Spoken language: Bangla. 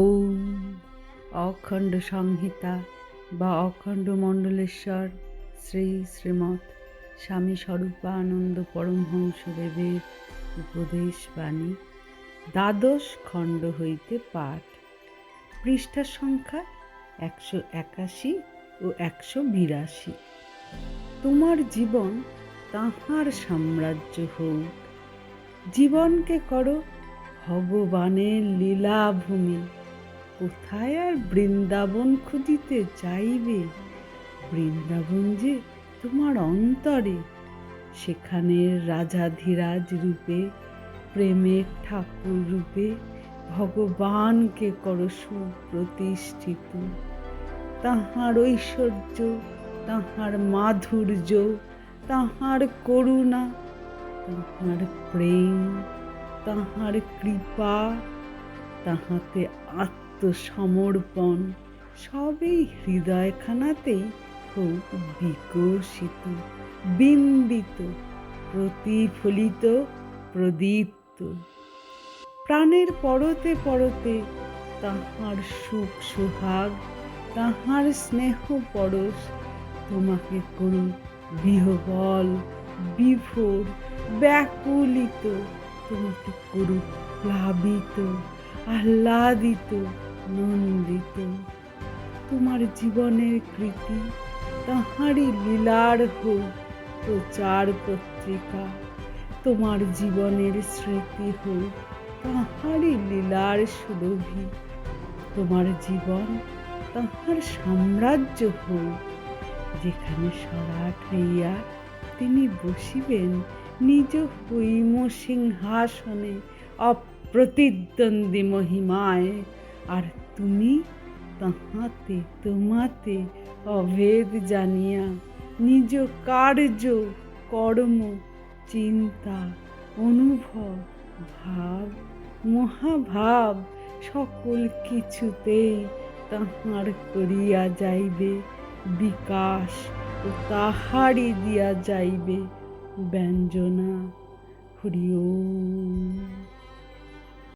ওম অখণ্ড সংহিতা বা অখণ্ড মণ্ডলেশ্বর শ্রী শ্রীমৎ স্বামী স্বরূপানন্দ পরমহংসদেবের উপদেশ বাণী দ্বাদশ খণ্ড হইতে পাঠ। পৃষ্ঠা সংখ্যা একশো একাশি ও একশো বিরাশি। তোমার জীবন তাহার সাম্রাজ্য হোক। জীবনকে করো ভগবানের লীলাভূমি। কোথায় আর বৃন্দাবন খুঁজিতে চাইবে? বৃন্দাবন যে তোমার অন্তরে, সেখানে রাজাধিরাজ রূপে, প্রেমের ঠাকুর রূপে ভগবানকে করো সুপ্রতিষ্ঠিত। তাহার ঐশ্বর্য, তাহার মাধুর্য, তাহার করুণা, তাহার প্রেম, তাহার কৃপা তাহাতে আত্মসমর্পণ। সবই হৃদয়খানাতেই খুব বিকশিত, বিম্বিত, প্রতিফলিত, প্রদীপ্ত। প্রাণের পরতে পরতে তাহার সুখ সোহাগ, তাহার স্নেহ পরশ, তোমাকে করুন বিহবল বিভোর, ব্যাকুলিত, তোমাকে করুক প্লাবিত। আহ্লাদিত, নন্দিত। তোমার জীবনের কৃতি, তাহারই লীলার হোক প্রচার পত্রিকা। তোমার জীবনের স্মৃতি হোক তাহারই লীলার সুরভি তোমার জীবন, তাহার সাম্রাজ্য হোক। যেখানে সরাট হইয়া তিনি বসিবেন, নিজ হৈম সিংহাসনে অপ্রতিদ্বন্দ্বী মহিমায়। আর তুমি তাহাতে তোমাতে অভেদ জানিয়া নিজ কার্য, কর্ম, চিন্তা, অনুভব, ভাব, মহাভাব সকল কিছুতেই তাহার করিয়া যাইবে, বিকাশ ও তাহারই দিয়া যাইবে, ব্যঞ্জনা। হরি ওম।